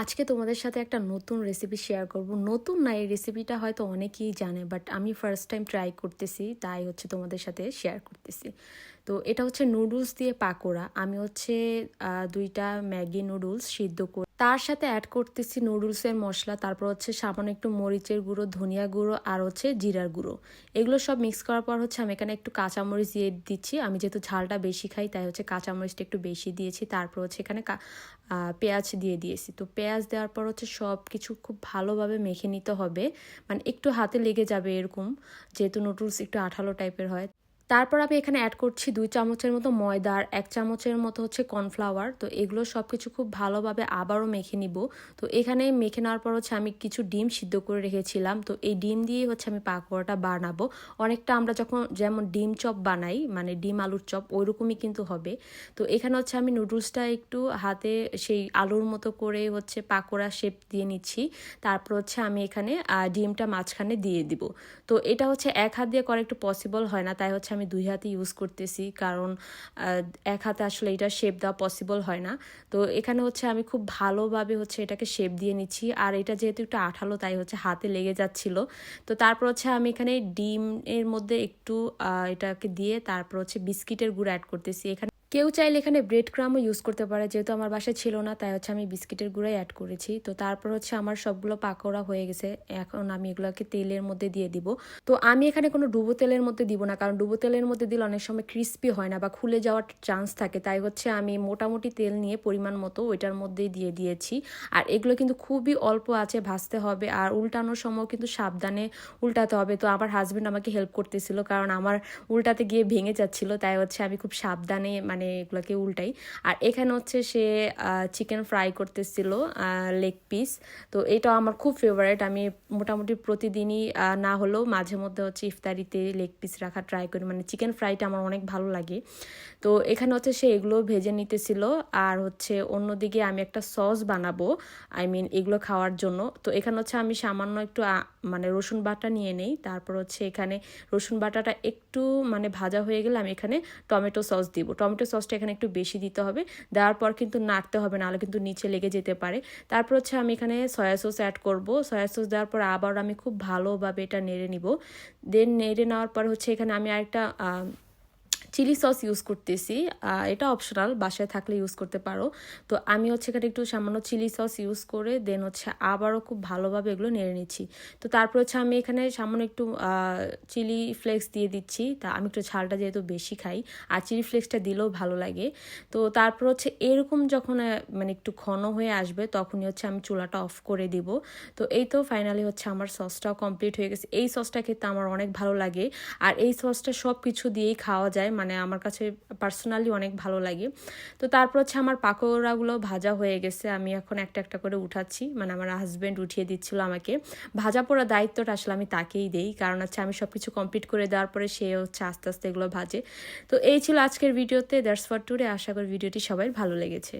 আজকে তোমাদের সাথে একটা নতুন রেসিপি শেয়ার করব। নতুন না, এই রেসিপিটা হয়তো অনেকেই জানে বাট আমি ফার্স্ট টাইম ট্রাই করতেছি, তাই হচ্ছে তোমাদের সাথে শেয়ার করতেছি। তো এটা হচ্ছে নুডলস দিয়ে পাকোড়া, আমি হচ্ছে দুইটা ম্যাগি নুডলস সিদ্ধ করে তার সাথে অ্যাড করতেছি নুডলসের মশলা, তারপর হচ্ছে সামান্য একটু মরিচের গুঁড়ো, ধনিয়া গুঁড়ো আর হচ্ছে জিরার গুঁড়ো। এগুলো সব মিক্স করার পর হচ্ছে আমি এখানে একটু কাঁচামরিচ দিয়ে দিচ্ছি। আমি যেহেতু ঝালটা বেশি খাই, তাই হচ্ছে কাঁচামরিচটা একটু বেশি দিয়েছি। তারপর হচ্ছে এখানে পেঁয়াজ দিয়ে দিয়েছি। তো পেঁয়াজ দেওয়ার পর হচ্ছে সব কিছু খুব ভালোভাবে মেখে নিতে হবে। মানে একটু হাতে লেগে যাবে এরকম, যেহেতু নুডলস একটু আঠালো টাইপের হয়। তারপর আমি এখানে অ্যাড করছি দুই চামচের মতো ময়দা আর এক চামচের মতো হচ্ছে কর্নফ্লাওয়ার তো এগুলো সব কিছু খুব ভালোভাবে আবারও মেখে নিব। তো এখানে মেখে নেওয়ার পর হচ্ছে আমি কিছু ডিম সিদ্ধ করে রেখেছিলাম। তো এই ডিম দিয়ে হচ্ছে আমি পাকোড়াটা বানাবো। অনেকটা আমরা যখন যেমন ডিম চপ বানাই মানে ডিম আলুর চপ, ওইরকমই কিন্তু হবে। তো এখানে হচ্ছে আমি নুডলসটা একটু হাতে সেই আলুর মতো করে হচ্ছে পাকোড়া শেপ দিয়ে নিচ্ছি। তারপর হচ্ছে আমি এখানে ডিমটা মাঝখানে দিয়ে দিব। তো এটা হচ্ছে এক হাত দিয়ে করা একটু পসিবল হয় না, তাই হচ্ছে আমি দুই হাতে ইউজ করতেছি, কারণ এক হাতে আসলে এটা শেপ দেওয়া পসিবল হয় না। তো এখানে হচ্ছে আমি খুব ভালোভাবে হচ্ছে এটাকে শেপ দিয়ে নিচ্ছি। আর এটা যেহেতু একটু আঠালো, তাই হচ্ছে হাতে লেগে যাচ্ছিল। তো তারপর হচ্ছে আমি এখানে ডিম এর মধ্যে একটু এটাকে দিয়ে তারপর হচ্ছে বিস্কিটের গুঁড়ো অ্যাড করতেছি। এখানে কেউ চাইলে এখানে ব্রেড ক্রামও ইউজ করতে পারে, যেহেতু আমার বাসায় ছিল না, তাই হচ্ছে আমি বিস্কিটের গুঁড়াই অ্যাড করেছি। তো তারপর হচ্ছে আমার সবগুলো পাকোড়া হয়ে গেছে, এখন আমি এগুলোকে তেলের মধ্যে দিয়ে দিব। তো আমি এখানে কোনো ডুবো তেলের মধ্যে দিব না, কারণ ডুবো তেলের মধ্যে দিলে অনেক সময় ক্রিস্পি হয় না বা খুলে যাওয়ার চান্স থাকে। তাই হচ্ছে আমি মোটামুটি তেল নিয়ে পরিমাণ মতো ওইটার মধ্যেই দিয়ে দিয়েছি। আর এগুলো কিন্তু খুবই অল্প আছে, ভাজতে হবে। আর উল্টানোর সময় কিন্তু সাবধানে উল্টাতে হবে। তো আমার হাজব্যান্ড আমাকে হেল্প করতেছিল, কারণ আমার উল্টাতে গিয়ে ভেঙে যাচ্ছিল, তাই হচ্ছে আমি খুব সাবধানে মানে এগুলোকে উল্টাই। আর এখানে হচ্ছে সে চিকেন ফ্রাই করতেছিল লেগ পিস তো এটাও আমার খুব ফেভারিট আমি মোটামুটি প্রতিদিনই না হলেও মাঝে মধ্যে হচ্ছে ইফতারিতে লেগ পিস রাখা ট্রাই করি। মানে চিকেন ফ্রাইটা আমার অনেক ভালো লাগে। তো এখানে হচ্ছে সে এগুলো ভেজে নিতেছিল। আর হচ্ছে অন্যদিকে আমি একটা সস বানাবো আই মিন এগুলো খাওয়ার জন্য। তো এখানে হচ্ছে আমি সামান্য একটু মানে রসুন বাটা নিয়ে নেই। তারপর হচ্ছে এখানে রসুন বাটাটা একটু মানে ভাজা হয়ে গেলে আমি এখানে টমেটো সস দিব। টমেটো সসটা এখানে একটু বেশি দিতে হবে। দেওয়ার পর কিন্তু নাড়তে হবে, নাহলে কিন্তু নিচে লেগে যেতে পারে। তারপর হচ্ছে আমি এখানে সয়া সস অ্যাড করব। সয়া সস দেওয়ার পর আবার আমি খুব ভালোভাবে এটা নেড়ে নিব। দেন নেড়ে নেওয়ার পর হচ্ছে এখানে আমি আরেকটা চিলি সস ইউজ করতেছি। এটা অপশনাল বাসায় থাকলে ইউজ করতে পারো। তো আমি হচ্ছে এখানে একটু সামান্য চিলি সস ইউজ করে দেন হচ্ছে আবারও খুব ভালোভাবে এগুলো নেড়ে নিচ্ছি। তো তারপর হচ্ছে আমি এখানে সামান্য একটু চিলি ফ্লেক্স দিয়ে দিচ্ছি। তা আমি একটু ঝালটা যেহেতু বেশি খাই, আর চিলি ফ্লেক্সটা দিলেও ভালো লাগে। তো তারপর হচ্ছে এরকম যখন মানে একটু ঘন হয়ে আসবে, তখনই হচ্ছে আমি চুলাটা অফ করে দিব। তো এই তো ফাইনালি হচ্ছে আমার সসটাও কমপ্লিট হয়ে গেছে। এই সসটা খেতে আমার অনেক ভালো লাগে। আর এই সসটা সব কিছু দিয়েই খাওয়া যায়। মানে আমার কাছে পার্সোনালি অনেক ভালো লাগে। তো তারপর হচ্ছে আমার পাকোড়াগুলো ভাজা হয়ে গেছে, আমি এখন একটা একটা করে উঠাচ্ছি। মানে আমার হাজব্যান্ড উঠিয়ে দিচ্ছিল আমাকে। ভাজা পোড়া দায়িত্বটা আসলে আমি তাকেই দেই, কারণ হচ্ছে আমি সব কিছু কমপ্লিট করে দেওয়ার পরে সে হচ্ছে আস্তে আস্তে এগুলো ভাজে। তো এই ছিল আজকের ভিডিওতে দ্যাটস ফর টুডে আশা করি ভিডিওটি সবাই ভালো লেগেছে।